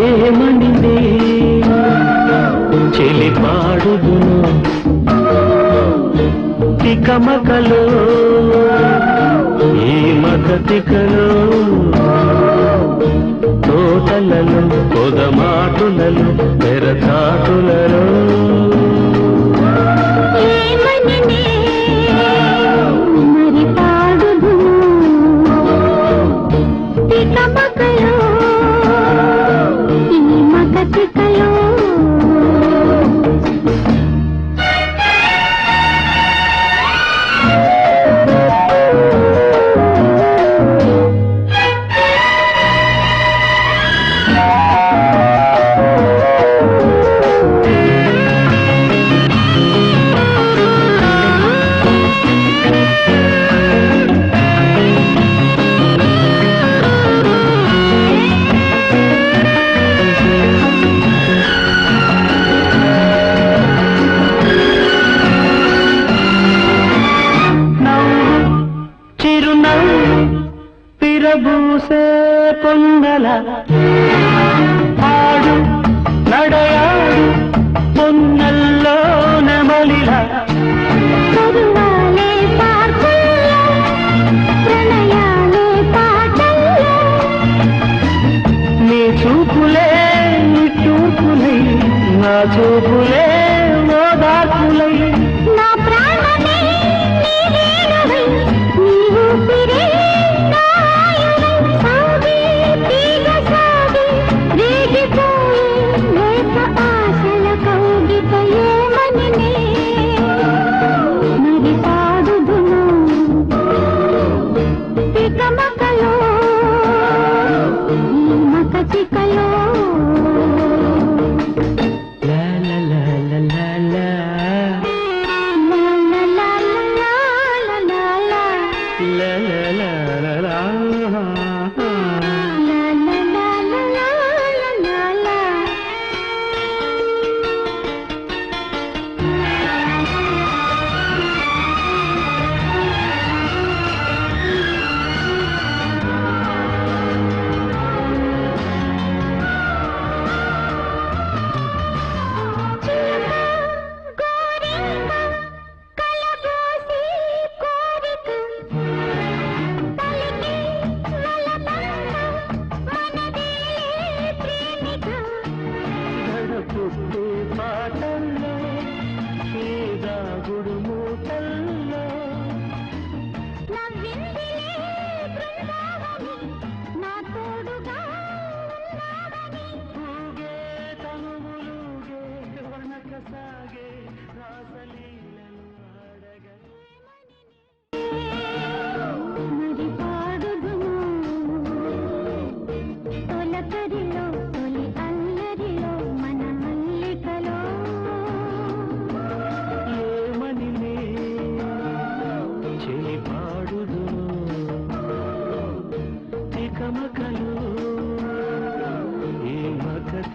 ప్రేమనిదే చెలి పాడుదును తికమకలో. ఈ మకతికలో తోటలలో పొదమాటులలో పెరచాటులలో सच తిరబూసే పొంగల ఆడు నడయాడు.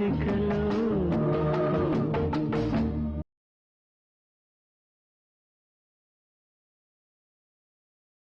दिखलो